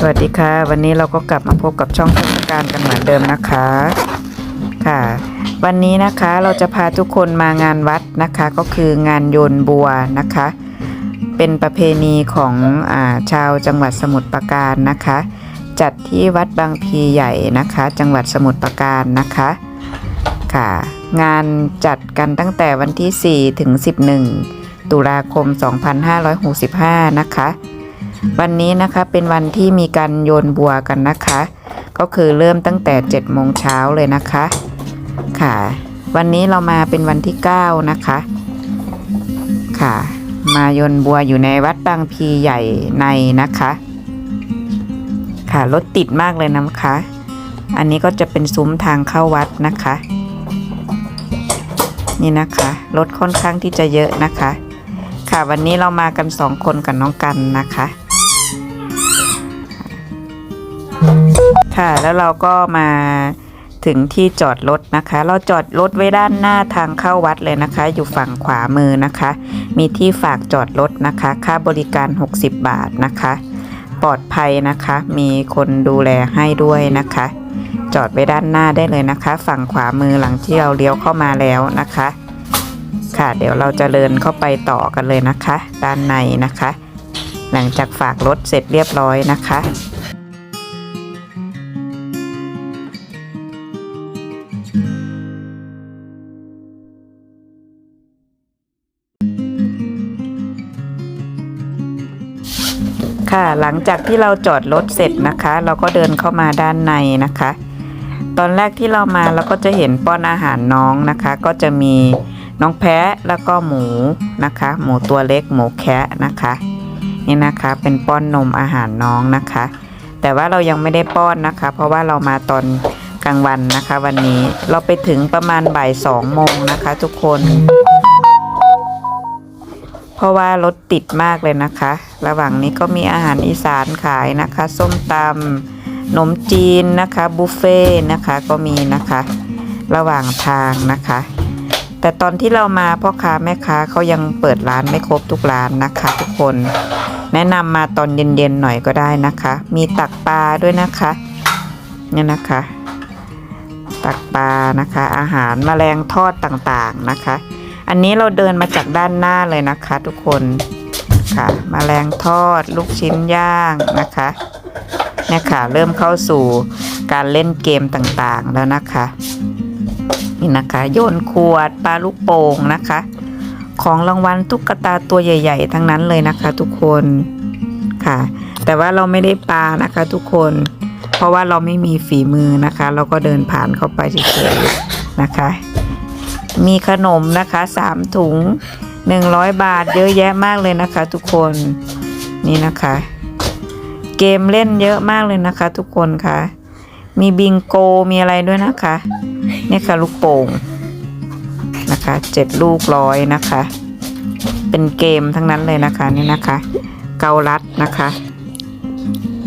สวัสดีค่ะ วันนี้เราก็กลับมาพบกับช่องเทศกาลกันเหมือนเดิมนะคะค่ะ วันนี้นะคะเราจะพาทุกคนมางานวัดนะคะ ก็คืองานโยนบัวนะคะ เป็นประเพณีของอาชาวจังหวัดสมุทรปราการนะคะ จัดที่วัดบางพีใหญ่นะคะ จังหวัดสมุทรปราการนะคะค่ะ งานจัดกันตั้งแต่วันที่ 4 ถึง 11 ตุลาคม 2565 นะคะ วันนี้นะคะเป็นวันที่มีการโยนบัวกันนะคะ ก็คือเริ่มตั้งแต่7โมงเช้าเลยนะคะ ค่ะ วันนี้เรามาเป็นวันที่ 9 นะคะ ค่ะ มาโยนบัวอยู่ในวัดบางพีใหญ่ในนะคะ ค่ะรถติดมากเลยนะคะ อันนี้ก็จะเป็นซุ้มทางเข้าวัดนะคะ นี่นะคะรถค่อนข้างที่จะเยอะนะคะค่ะวันนี้เรามากันสองคนกับน้องกันนะคะ ค่ะ แล้วเราก็มาถึงที่จอดรถนะคะ เราจอดรถไว้ด้านหน้าทางเข้าวัดเลยนะคะ อยู่ฝั่งขวามือนะคะ มีที่ฝากจอดรถนะคะ ค่าบริการ 60 บาทนะคะ ปลอดภัยนะคะ มีคนดูแลให้ด้วยนะคะ จอดไว้ด้านหน้าได้เลยนะคะ ฝั่งขวามือหลังที่เราเลี้ยวเข้ามาแล้วนะคะ ค่ะเดี๋ยวเราจะเดินเข้าไปต่อกันเลยนะคะ ด้านในนะคะ หลังจากฝากรถเสร็จเรียบร้อยนะคะ ค่ะ หลังจากที่เราจอดรถเสร็จนะคะ เราก็เดินเข้ามาด้านในนะคะ ตอนแรกที่เรามาเราก็จะเห็นป้อนอาหารน้องนะคะ ก็จะมีน้องแพะแล้วก็หมูนะคะ หมูตัวเล็กหมูแคะนะคะนี่นะคะเป็นป้อนนมอาหารน้องนะคะ แต่ว่าเรายังไม่ได้ป้อนนะคะ เพราะว่าเรามาตอนกลางวันนะคะ วันนี้เราไปถึงประมาณบ่ายสองโมงนะคะ ทุกคน เพราะว่ารถติดมากเลยนะคะ ระหว่างนี้ก็มีอาหารอีสานขายนะคะ ส้มตำขนมจีนนะคะบุฟเฟ่ต์นะคะก็มีนะคะ ระหว่างทางนะคะ แต่ตอนที่เรามาพ่อค้าแม่ค้าเขายังเปิดร้านไม่ครบทุกร้านนะคะ ทุกคน แนะนำมาตอนเย็นๆหน่อยก็ได้นะคะ มีตักปลาด้วยนะคะเนี่ยนะคะ ตักปลานะคะ อาหารแมลงทอดต่างๆนะคะ อันนี้เราเดินมาจากด้านหน้าเลยนะคะทุกคนค่ะมแมลงทอดลูกชิ้นย่างนะคะเนี่ยค่ะเริ่มเข้าสู่การเล่นเกมต่างๆแล้วนะคะนี่นะคะโยนขวดปลาลูกโป่งนะคะ ของรางวัลตุ๊กตาตัวใหญ่ ๆ ทั้งนั้นเลยนะคะ ทุกคนค่ะ แต่ว่าเราไม่ได้ปลานะคะทุกคน เพราะว่าเราไม่มีฝีมือนะคะ เราก็เดินผ่านเข้าไปเฉยๆนะคะ มีขนมนะคะสามถุงหนึ่งร้อยบาทเยอะแยะมากเลยนะคะ ทุกคนนี่นะคะ เกมเล่นเยอะมากเลยนะคะ ทุกคนคะ่ะ มีบิงโกมีอะไรด้วยนะคะเนี่ยค่ะลูกโป่งนะคะเจ็ดลูกร้อยนะคะ เป็นเกมทั้งนั้นเลยนะคะนี่นะคะ เกาลัดนะคะ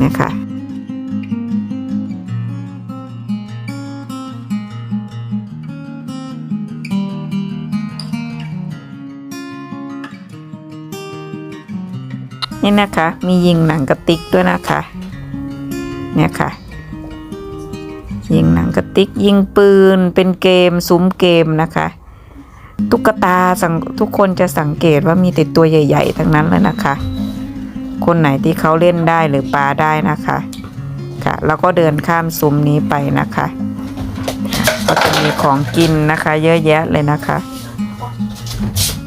นี่ค่ะ นี่นะคะ มียิงหนังกระติกด้วยนะคะ เนี่ยค่ะ ยิงหนังกระติกยิงปืนเป็นเกมซุ้มเกมนะคะ ตุ๊กตาสังทุกคนจะสังเกตว่ามีแต่ตัวใหญ่ ๆ ทั้งนั้นเลยนะคะ คนไหนที่เขาเล่นได้หรือปลาได้นะคะค่ะแล้วก็เดินข้ามซุ้มนี้ไปนะคะก็จะมีของกินนะคะ เยอะแยะเลยนะคะ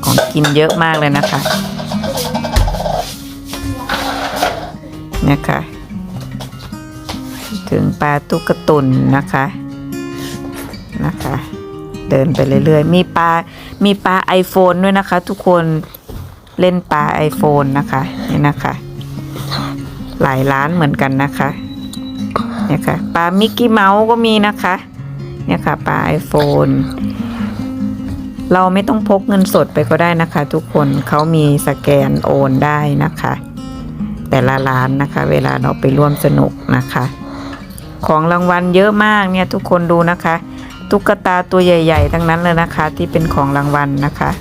ของกินเยอะมากเลยนะคะ นะคะ ถึงปลาตุ๊กตุนนะคะนะคะ เดินไปเรื่อยๆ มีปลา มีปลา iPhone ด้วยนะคะ ทุกคนเล่นปลา iPhone นะคะนี่นะคะ หลายร้านเหมือนกันนะคะเนี่ยค่ะปลามิกกี้เมาส์ก็มีนะคะเนี่ยค่ะปลา iPhone เราไม่ต้องพกเงินสดไปก็ได้นะคะ ทุกคนเขามีสแกนโอนได้นะคะ แต่ละร้านนะคะ เวลาเราไปร่วมสนุกนะคะ ของรางวัลเยอะมากเนี่ยทุกคนดูนะคะ ตุ๊กตาตัวใหญ่ ๆ ทั้งนั้นเลยนะคะ ที่เป็นของรางวัลนะคะ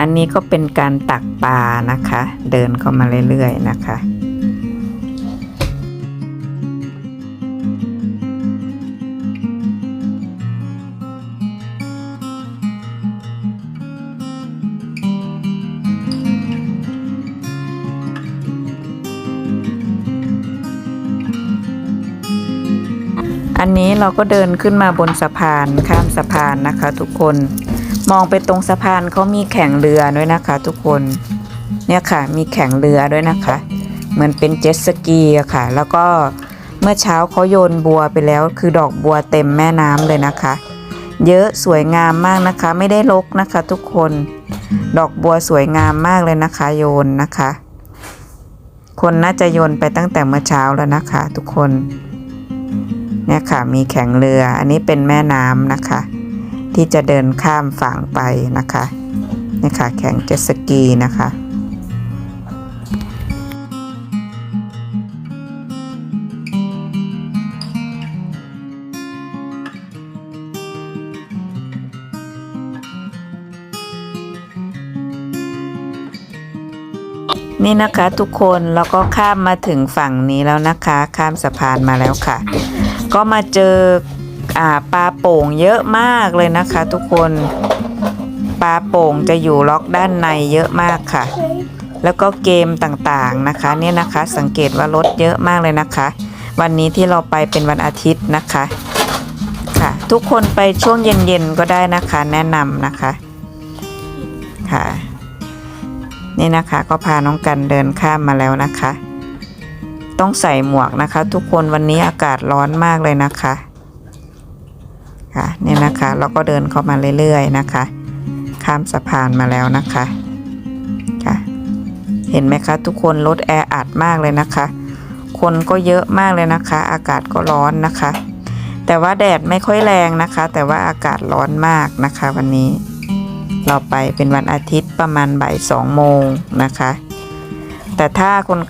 อันนี้ก็เป็นการตักปลานะคะ เดินเข้ามาเรื่อยๆนะคะ เราก็เดินขึ้นมาบนสะพานข้ามสะพานนะคะ ทุกคนมองไปตรงสะพานเขามีแข่งเรือด้วยนะคะ ทุกคนเนี่ยค่ะ มีแข่งเรือด้วยนะคะ เหมือนเป็นเจ็ตสกีอะค่ะ แล้วก็เมื่อเช้าเขาโยนบัวไปแล้ว คือดอกบัวเต็มแม่น้ำเลยนะคะ เยอะสวยงามมากนะคะ ไม่ได้รกนะคะ ทุกคน ดอกบัวสวยงามมากเลยนะคะ โยนนะคะ คนน่าจะโยนไปตั้งแต่เมื่อเช้าแล้วนะคะ ทุกคน เนี่ยค่ะมีแข่งเรืออันนี้เป็นแม่น้ำนะคะ ที่จะเดินข้ามฝั่งไปนะคะเนี่ยค่ะแข่งเจ็ตสกีนะคะนี่นะคะทุกคนแล้วก็ข้ามมาถึงฝั่งนี้แล้วนะคะ ข้ามสะพานมาแล้วค่ะ ก็มาเจอปลาโป่งเยอะมากเลยนะคะ ทุกคนปลาโป่งจะอยู่ล็อกด้านในเยอะมากค่ะ แล้วก็เกมต่างๆนะคะเนี่ยนะคะสังเกตว่ารถเยอะมากเลยนะคะ วันนี้ที่เราไปเป็นวันอาทิตย์นะคะค่ะ ทุกคนไปช่วงเย็นๆก็ได้นะคะแนะนำนะคะค่ะนี่นะคะก็พาน้องกันเดินข้ามมาแล้วนะคะ ต้องใส่หมวกนะคะ ทุกคนวันนี้อากาศร้อนมากเลยนะคะค่ะนี่นะคะเราก็เดินเข้ามาเรื่อยๆนะคะ ข้ามสะพานมาแล้วนะคะค่ะเห็นไหมคะ ทุกคนรถแออัดมากเลยนะคะ คนก็เยอะมากเลยนะคะ อากาศก็ร้อนนะคะ แต่ว่าแดดไม่ค่อยแรงนะคะ แต่ว่าอากาศร้อนมากนะคะ วันนี้ เราไปเป็นวันอาทิตย์ประมาณบ่ายสองโมงนะคะ แต่ถ้าคน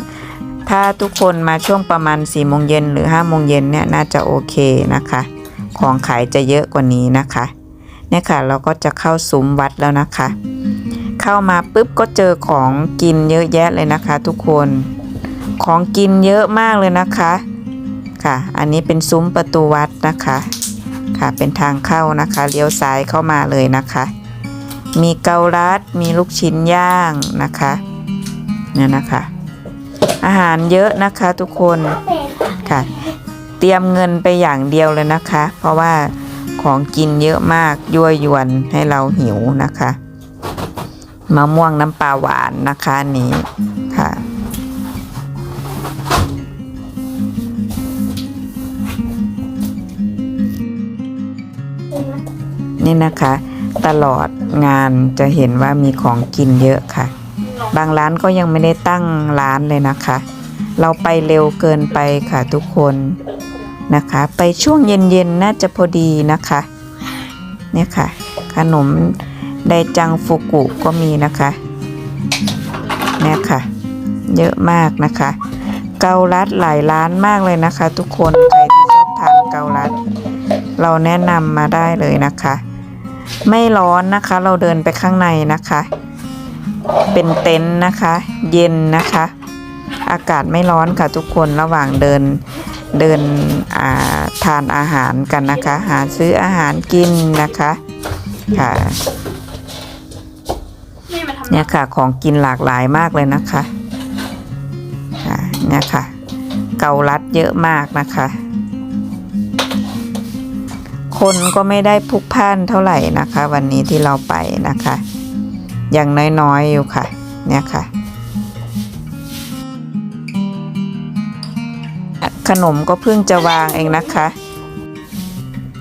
ถ้าทุกคนมาช่วงประมาณ4ี่โมงเย็นหรือ5้าโมงเย็นเนี่ยน่าจะโอเคนะคะ ของขายจะเยอะกว่านี้นะคะเนี่ยค่ะเราก็จะเข้าซุ้มวัดแล้วนะคะ เข้ามาปุ๊บก็เจอของกินเยอะแยะเลยนะคะ ทุกคนของกินเยอะมากเลยนะคะค่ะ อันนี้เป็นซุ้มประตูวัดนะคะค่ะเป็นทางเข้านะคะเลี้ยวซ้ายเข้ามาเลยนะคะ มีเกาลัดมีลูกชิ้นย่างนะคะเนี่ยนะคะ อาหารเยอะนะคะทุกคนค่ะ เตรียมเงินไปอย่างเดียวเลยนะคะ เพราะว่าของกินเยอะมากยั่วยวนให้เราหิวนะคะมะม่วงน้ำปลาหวานนะคะนนี้ค่ะนี่นะคะ ตลอดงานจะเห็นว่ามีของกินเยอะค่ะ บางร้านก็ยังไม่ได้ตั้งร้านเลยนะคะ เราไปเร็วเกินไปค่ะทุกคนนะคะ ไปช่วงเย็นๆน่าจะพอดีนะคะเนี่ยค่ะ ขนมไดจังฟุกุก็มีนะคะเนี่ยค่ะ เยอะมากนะคะ เกาลัดหลายร้านมากเลยนะคะ ทุกคนใครที่ชอบทานเกาลัด เราแนะนำมาได้เลยนะคะ ไม่ร้อนนะคะ เราเดินไปข้างในนะคะ เป็นเต็นท์นะคะ เย็นนะคะ อากาศไม่ร้อนค่ะทุกคนระหว่างเดินเดินาทานอาหารกันนะคะ หาซื้ออาหารกินนะคะค่ะเนี่ยค่ะของกินหลากหลายมากเลยนะคะค่ะเนี่ยค่ะ เกาลัดเยอะมากนะคะ คนก็ไม่ได้พลุกพล่านเท่าไหร่นะคะ วันนี้ที่เราไปนะคะ ย่างน้อยๆอยู่ค่ะ เนี่ยค่ะ ขนมก็เพิ่งจะวางเองนะคะ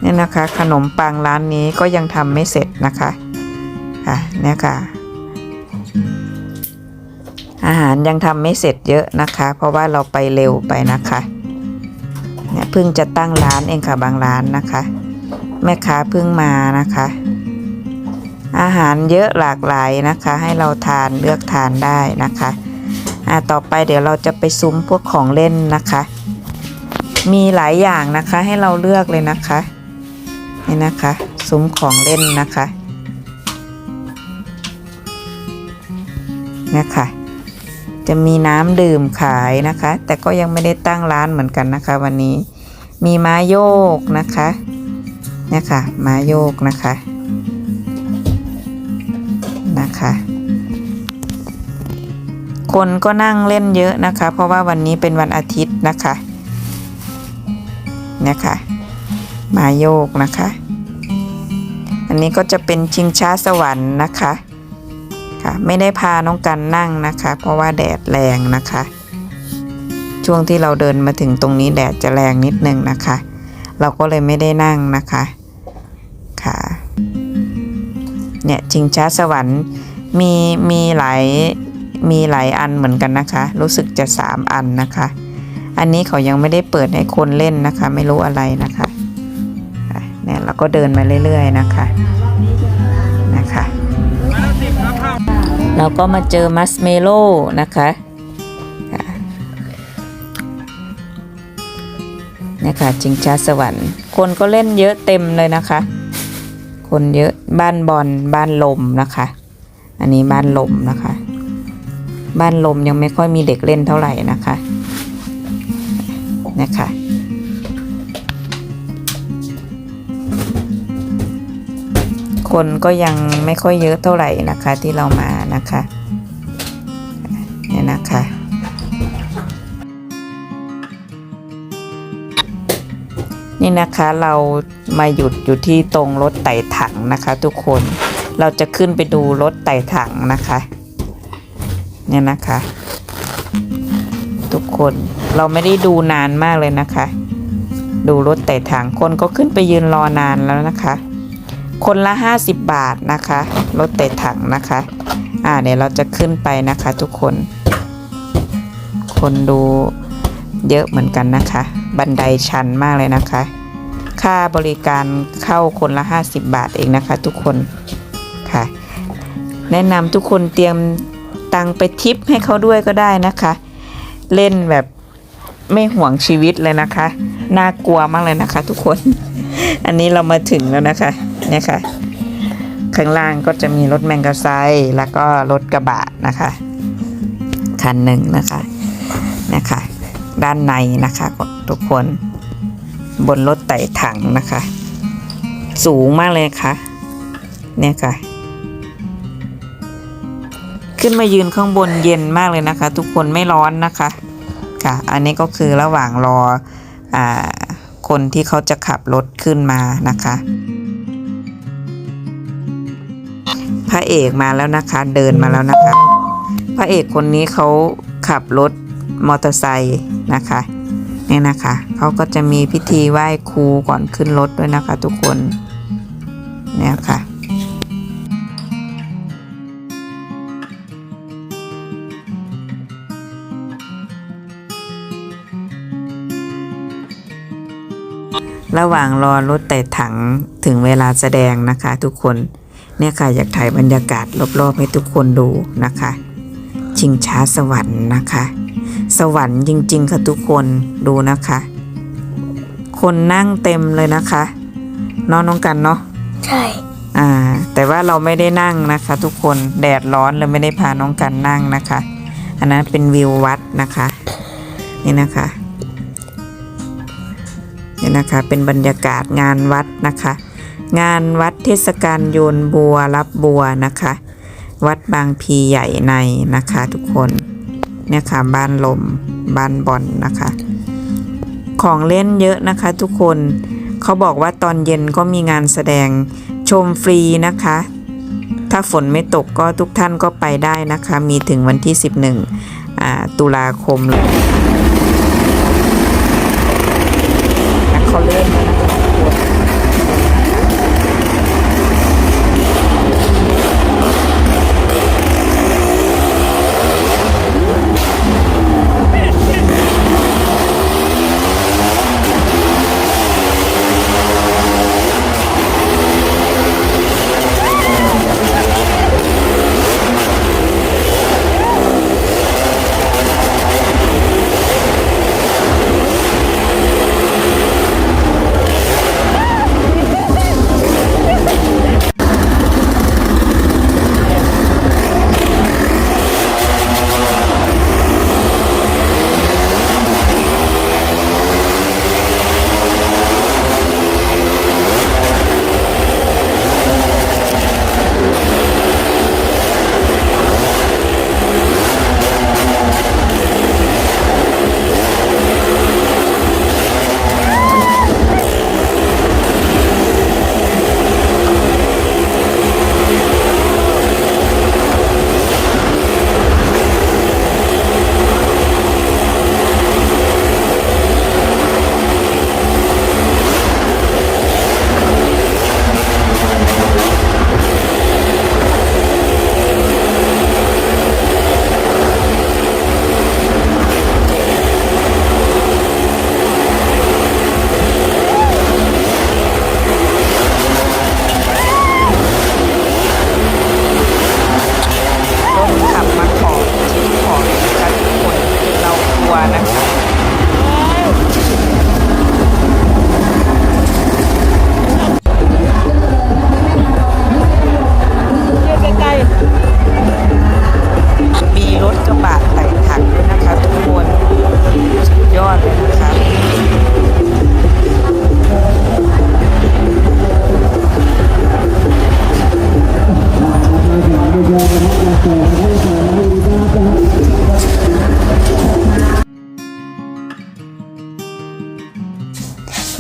เนี่ยนะคะ ขนมปังร้านนี้ก็ยังทำไม่เสร็จนะคะค่ะเนี่ยค่ะ อาหารยังทำไม่เสร็จเยอะนะคะ เพราะว่าเราไปเร็วไปนะคะเนี่ยเพิ่งจะตั้งร้านเองค่ะบางร้านนะคะ แม่ค้าเพิ่งมานะคะ อาหารเยอะหลากหลายนะคะ ให้เราทานเลือกทานได้นะคะอ่าต่อไปเดี๋ยวเราจะไปซุ้มพวกของเล่นนะคะ มีหลายอย่างนะคะให้เราเลือกเลยนะคะนี่นะคะซุ้มของเล่นนะคะนะคะจะมีน้ำดื่มขายนะคะ แต่ก็ยังไม่ได้ตั้งร้านเหมือนกันนะคะ วันนี้มีม้าโยกนะคะเนี่ยค่ะม้าโยกนะคะ นะคะ คนก็นั่งเล่นเยอะนะคะ เพราะว่าวันนี้เป็นวันอาทิตย์นะคะนี่ค่ะมาโยกนะคะ อันนี้ก็จะเป็นชิงช้าสวรรค์นะคะค่ะไม่ได้พาน้องกันนั่งนะคะ เพราะว่าแดดแรงนะคะ ช่วงที่เราเดินมาถึงตรงนี้แดดจะแรงนิดนึงนะคะ เราก็เลยไม่ได้นั่งนะคะ เนี่ยชิงช้าสวรรค์มีมีหลายมีหลายอันเหมือนกันนะคะ รู้สึกจะสามอันนะคะ อันนี้เขายังไม่ได้เปิดให้คนเล่นนะคะ ไม่รู้อะไรนะคะเนี่ยเราก็เดินมาเรื่อย ๆนะคะนะคะเราก็มาเจอมัสเมโลนะคะค่ะเนี่ยค่ะจิงช้าสวรรค์ คนก็เล่นเยอะเต็มเลยนะคะ คนเยอะบ้านบอลบ้านลมนะคะ อันนี้บ้านลมนะคะ บ้านลมยังไม่ค่อยมีเด็กเล่นเท่าไหร่นะคะนี่ค่ะคนก็ยังไม่ค่อยเยอะเท่าไหร่นะคะที่เรามานะคะ นี่นะคะเรามาหยุดอยู่ที่ตรงรถไต่ถังนะคะ ทุกคนเราจะขึ้นไปดูรถไต่ถังนะคะ เนี่ยนะคะ ทุกคนเราไม่ได้ดูนานมากเลยนะคะ ดูรถไต่ถังคนก็ขึ้นไปยืนรอนานแล้วนะคะ คนละ 50 บาทนะคะรถเตะถังนะคะ อ่าเดี๋ยวเราจะขึ้นไปนะคะ ทุกคน คนดูเยอะเหมือนกันนะคะ บันไดชันมากเลยนะคะ ค่าบริการเข้าคนละ 50 บาทเองนะคะ ทุกคนค่ะ แนะนำทุกคนเตรียมตังไปทิปให้เขาด้วยก็ได้นะคะ เล่นแบบไม่ห่วงชีวิตเลยนะคะ น่ากลัวมากเลยนะคะ ทุกคน อันนี้เรามาถึงแล้วนะคะเนี่ยค่ะข้างล่างก็จะมีรถแมงกะไซแล้วก็รถกระบะนะคะ คันหนึ่งนะคะนะคะ ด้านในนะคะทุกคน บนรถไต่ถังนะคะ สูงมากเลยค่ะ เนี่ยค่ะ ขึ้นมายืนข้างบนเย็นมากเลยนะคะ ทุกคนไม่ร้อนนะคะ ค่ะ อันนี้ก็คือระหว่างรออคนที่เขาจะขับรถขึ้นมานะคะ พระเอกมาแล้วนะคะ เดินมาแล้วนะคะ พระเอกคนนี้เขาขับรถมอเตอร์ไซค์นะคะ เนี่ยนะคะเขาก็จะมีพิธีไหว้ครูก่อนขึ้นรถด้วยนะคะ ทุกคนเนี่ยค่ะระหว่างรอรถไต่ถังถึงเวลาแสดงนะคะทุกคน เนี่ยค่ะอยากถ่ายบรรยากาศรอบๆให้ทุกคนดูนะคะ ชิงช้าสวรรค์นะคะ สวรรค์จริง ๆ ค่ะทุกคนดูนะคะ คนนั่งเต็มเลยนะคะเน้องน้องกันเนาะใช่ อ่า แต่ว่าเราไม่ได้นั่งนะคะ ทุกคนแดดร้อนเลยไม่ได้พาน้องกันนั่งนะคะ อันนั้นเป็นวิววัดนะคะ นี่นะคะเนี่ยนะคะ เป็นบรรยากาศงานวัดนะคะ งานวัดเทศกาลโยนบัวรับบัวนะคะ วัดบางพีใหญ่ในนะคะ ทุกคน เนี่ยค่ะบ้านลมบ้านบอลนะคะ ของเล่นเยอะนะคะทุกคนเขาบอกว่าตอนเย็นก็มีงานแสดงชมฟรีนะคะ ถ้าฝนไม่ตกก็ทุกท่านก็ไปได้นะคะ มีถึงวันที่ 11อ่าตุลาคมเลย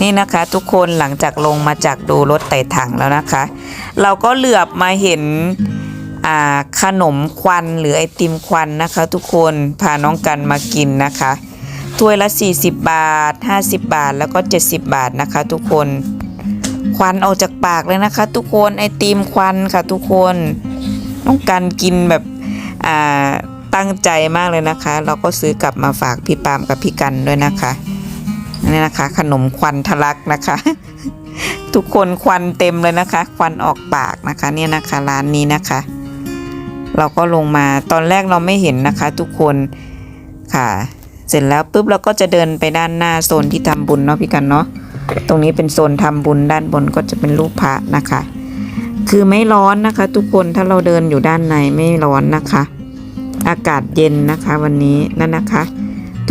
นี่นะคะทุกคนหลังจากลงมาจากดูรถไต่ถังแล้วนะคะ เราก็เหลือบมาเห็นขนมควันหรือไอติมควันนะคะ ทุกคนพาน้องกันมากินนะคะถ้วยละ 40 บาท 50 บาทแล้วก็ 70 บาทนะคะ ทุกคนควันออกจากปากเลยนะคะ ทุกคนไอติมควันค่ะทุกคนน้องกันกินแบบตั้งใจมากเลยนะคะ เราก็ซื้อกลับมาฝากพี่ปามกับพี่กันด้วยนะคะ นี่นะคะ ขนมควันทะลักนะคะ ทุกคนควันเต็มเลยนะคะ ควันออกปากนะคะเนี่ยนะคะร้านนี้นะคะ เราก็ลงมาตอนแรกเราไม่เห็นนะคะ ทุกคนค่ะ เสร็จแล้วปุ๊บเราก็จะเดินไปด้านหน้าโซนที่ทำบุญเนาะพี่กันเนาะตรงนี้เป็นโซนทำบุญด้านบนก็จะเป็นรูปพระนะคะ คือไม่ร้อนนะคะ ทุกคนถ้าเราเดินอยู่ด้านในไม่ร้อนนะคะ อากาศเย็นนะคะ วันนี้นั่นนะคะ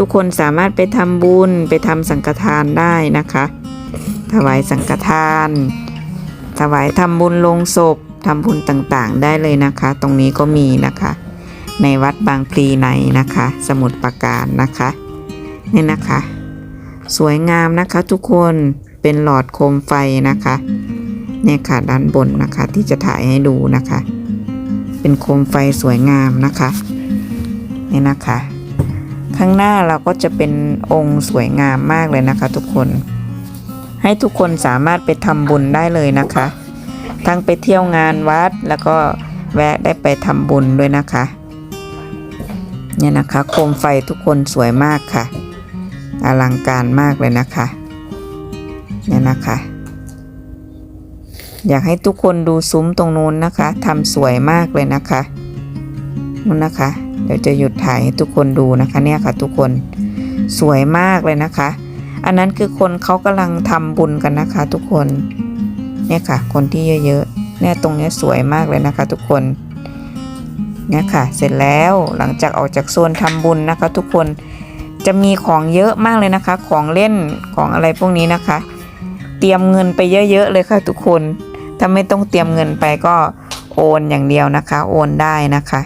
ทุกคนสามารถไปทำบุญไปทำสังฆทานได้นะคะ ถวายสังฆทาน ถวายทำบุญลงศพทำบุญต่างๆ ได้เลยนะคะ ตรงนี้ก็มีนะคะ ในวัดบางพลีในนะคะ สมุทรปราการนะคะนี่นะคะ สวยงามนะคะทุกคนเป็นหลอดโคมไฟนะคะเนี่ยค่ะด้านบนนะคะที่จะถ่ายให้ดูนะคะ เป็นโคมไฟสวยงามนะคะนี่นะคะ ข้างหน้าเราก็จะเป็นองค์สวยงามมากเลยนะคะ ทุกคน ให้ทุกคนสามารถไปทำบุญได้เลยนะคะ ทั้งไปเที่ยวงานวัดแล้วก็แวะได้ไปทำบุญด้วยนะคะ เนี่ยนะคะโคมไฟทุกคนสวยมากค่ะ อลังการมากเลยนะคะ เนี่ยนะคะ อยากให้ทุกคนดูซุ้มตรงนู้นนะคะทำสวยมากเลยนะคะนู่นนะคะ ดี๋ยวจะหยุดถ่ายให้ทุกคนดูนะคะเนี่ยค่ะทุกคนสวยมากเลยนะคะ อันนั้นคือคนเขากำลังทำบุญกันนะคะ ทุกคนเนี่ยค่ะ คนที่เยอะๆเนี่ยตรงนี้สวยมากเลยนะคะ ทุกคนเนี่ยค่ะ เสร็จแล้วหลังจากออกจากโซนทำบุญนะคะ ทุกคนจะมีของเยอะมากเลยนะคะ ของเล่นของอะไรพวกนี้นะคะ เตรียมเงินไปเยอะๆเลยค่ะ ทุกคนถ้าไม่ต้องเตรียมเงินไปก็โอนอย่างเดียวนะคะ โอนได้นะคะ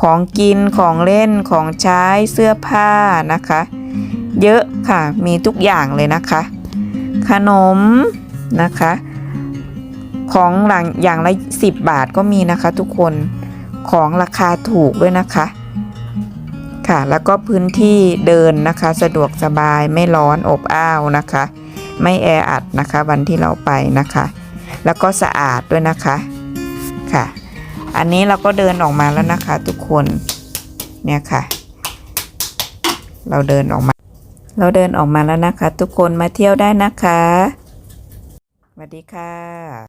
ของกินของเล่นของใช้เสื้อผ้านะคะ เยอะค่ะมีทุกอย่างเลยนะคะ ขนมนะคะ ของหลังอย่างละ 10 บาทก็มีนะคะ ทุกคนของราคาถูกด้วยนะคะ ค่ะแล้วก็พื้นที่เดินนะคะ สะดวกสบายไม่ร้อนอบอ้าวนะคะ ไม่แออัดนะคะวันที่เราไปนะคะ แล้วก็สะอาดด้วยนะคะค่ะ อันนี้เราก็เดินออกมาแล้วนะคะ ทุกคนเนี่ยค่ะ เราเดินออกมา เราเดินออกมาแล้วนะคะ ทุกคนมาเที่ยวได้นะคะสวัสดีค่ะ